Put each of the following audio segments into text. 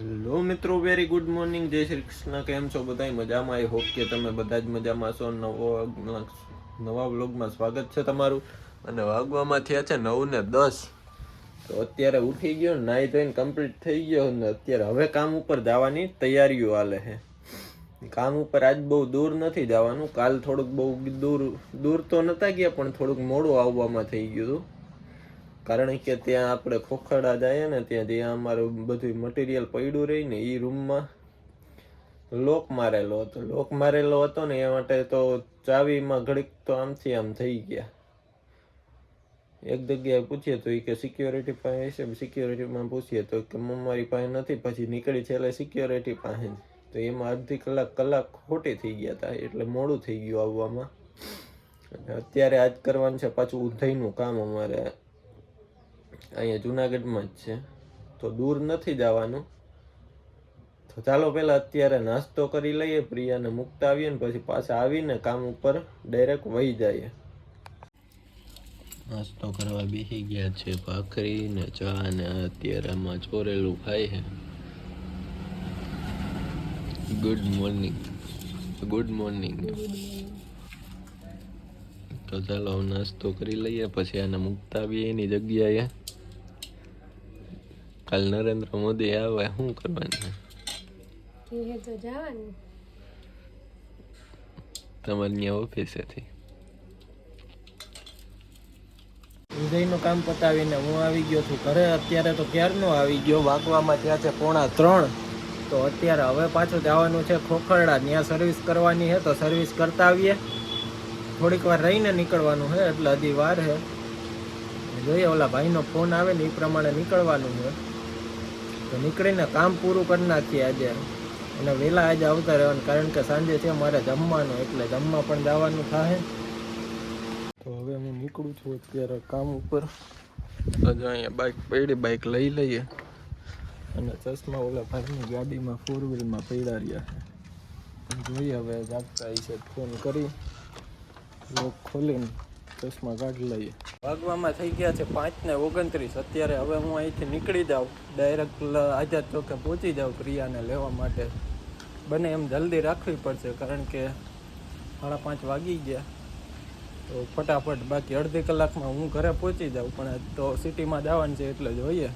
Hello મિત્રો very good morning જય શ્રી કૃષ્ણ. કેમ છો બધા મજામાં? આઈ હોપ કે તમે બધા જ મજામાં છો. નવો નવા વ્લોગમાં સ્વાગત છે તમારું. અને વાગવામાં થયા છે નવ ને દસ. તો અત્યારે ઉઠી ગયો, નાહી ધોઈને કમ્પ્લીટ થઈ ગયો ને અત્યારે હવે કામ ઉપર જવાની તૈયારીઓ હાલે છે. કામ ઉપર આજ બહુ દૂર નથી જવાનું. કાલ થોડુંક બહુ દૂર દૂર તો નતા ગયા, પણ થોડુંક મોડું આવવામાં થઈ ગયું હતું. કારણ કે ત્યાં આપણે ખોખડા જઈએ ને ત્યાં જ્યાં અમારું બધું મટીરિયલ પડ્યું રહી ને એ રૂમમાં લોક મારેલો હતો. લોક મારેલો હતો ને એ માટે તો ચાવીમાં ઘડીક તો આમથી આમ થઈ ગયા. એક જગ્યાએ પૂછીએ તો એ કે સિક્યોરિટી પાસે છે સિક્યોરિટીમાં પૂછીએ તો કે મારી પાસે નથી, પછી નીકળી છેલ્લે સિક્યોરિટી પાસે જ. તો એમાં અડધી કલાક કલાક ખોટી થઈ ગયા હતા એટલે મોડું થઈ ગયું આવવામાં. અત્યારે આજ કરવાનું છે પાછું ઉધઈનું કામ અમારે અહીંયા જુનાગઢમાં જ છે. તો દૂર નથી જવાનું. તો ચાલો પહેલાં અત્યારે નાસ્તો કરી લઈએ, પ્રિયાને મૂકતા આવીએ ને પછી પાછા આવીને કામ ઉપર ડાયરેક્ટ વહી જઈએ. નાસ્તો કરવા બેસી ગયા છે ભાખરી ને ચા ને અત્યારે આમાં ચોરેલું ખાય છે. ગુડ મોર્નિંગ ગુડ મોર્નિંગ તો ચાલો નાસ્તો કરી લઈએ, પછી આને મૂકતા આવીએ એની જગ્યાએ. કાલ નરેન્દ્ર મોદી આવે શું કરવાનું? એ તો જવાનું. તમારે ત્યાં ઓફિસેથી ઉદયનું કામ પતાવીને હું આવી ગયો છું. ઘરે અત્યારે તો ક્યારનો આવી ગયો. વાગવામાં ત્યાં છે પોણા ત્રણ. તો અત્યારે હવે પાછું જવાનું છે ખોખરડા. ત્યાં સર્વિસ કરવાની છે તો સર્વિસ કરતા આવીએ. થોડીક વાર રહીને નીકળવાનું છે એટલે હજી વાર છે જોઈએ ઓલા ભાઈનો ફોન આવે ને એ પ્રમાણે નીકળવાનું છે તો નીકળીને કામ પૂરું કરી નાખીએ આજે. અને વહેલા આજે આવતા રહેવાનું, કારણ કે સાંજે છે મારે જમવાનું, એટલે જમવા પણ જવાનું થાય તો હવે હું નીકળું છું અત્યારે કામ ઉપર. તો જો અહીંયા બાઇક પડી બાઇક લઈ લઈએ. અને ચશ્મા ઓલા ભાઈની ગાડીમાં ફોર વ્હીલમાં પડ્યા છે. જોઈએ હવે જાગતા હશે ફોન કરી. લોક ખોલીને ચશ્મા કાઢી લઈએ. વાગવામાં થઈ ગયા છે પાંચ ને ઓગણત્રીસ. અત્યારે હવે હું અહીંથી નીકળી જાઉં. ડાયરેક્ટ આઝાદ ચોકે પહોંચી જાઉં પ્રિયાને લેવા માટે. બને એમ જલ્દી રાખવી પડશે કારણ કે સાડા પાંચ વાગી ગયા. તો ફટાફટ બાકી અડધી કલાકમાં હું ઘરે પહોંચી જાઉં, પણ તો સિટીમાં જવાનું છે એટલે જોઈએ.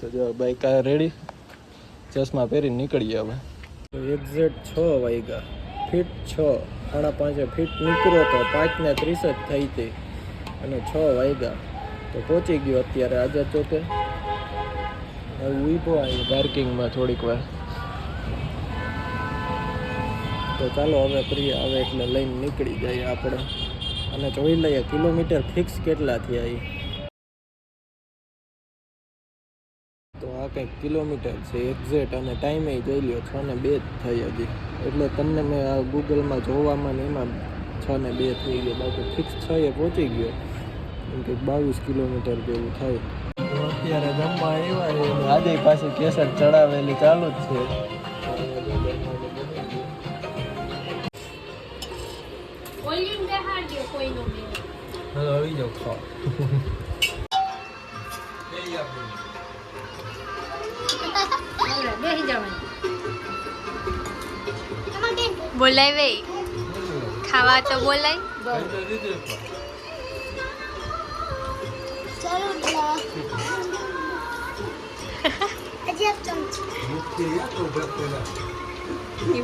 તો જો બાઈક રેડી ચશ્મા પહેરીને નીકળીએ હવે. એક્ઝેક્ટ છ વાગ્યા. ફીટ છ, સાડા પાંચે ફીટ નીકળ્યો તો પાંચ ને ત્રીસ જ થઈ હતી અને છ વાગ્યા. તો પહોંચી ગયો અત્યારે આજે ચોકે ઊભો આવી પાર્કિંગમાં થોડીક વાર. તો ચાલો હવે પ્રિય આવે એટલે લઈને નીકળી જઈએ આપણે. અને જોઈ લઈએ, કિલોમીટર ફિક્સ કેટલા થયા એ કંઈક કિલોમીટર છે એક્ઝેક્ટ અને ટાઈમે જોઈ લ્યો છ ને બે જ થઈ હજી એટલે તમને મેં આ ગૂગલમાં જોવામાં ને એમાં છ ને બે થઈ ગયો. બાકી ફિક્સ છ એ પહોંચી ગયો. એમ કે બાવીસ કિલોમીટર જેવું થાય. તો અત્યારે જમવા આવ્યા આજે પાછી કેસર ચડાવેલી ચાલુ જ છે. આવી જાઓ જવાનું બોલાય ભાઈ ખાવા તો બોલાય.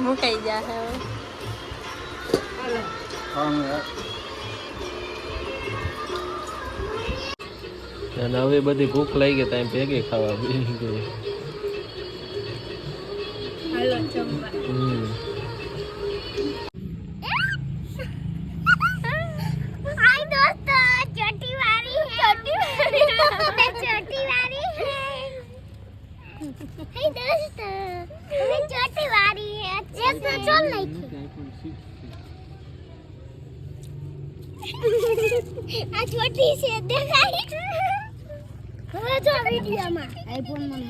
મુકાઈ જા હવે. અને હવે બધી ભૂખ લાગી ગઈ ત્યાં ભેગી ખાવા બેસી ગઈ. આ છોટી છે हाय હવે જો વિડિયોમાં. આઈફોનમાં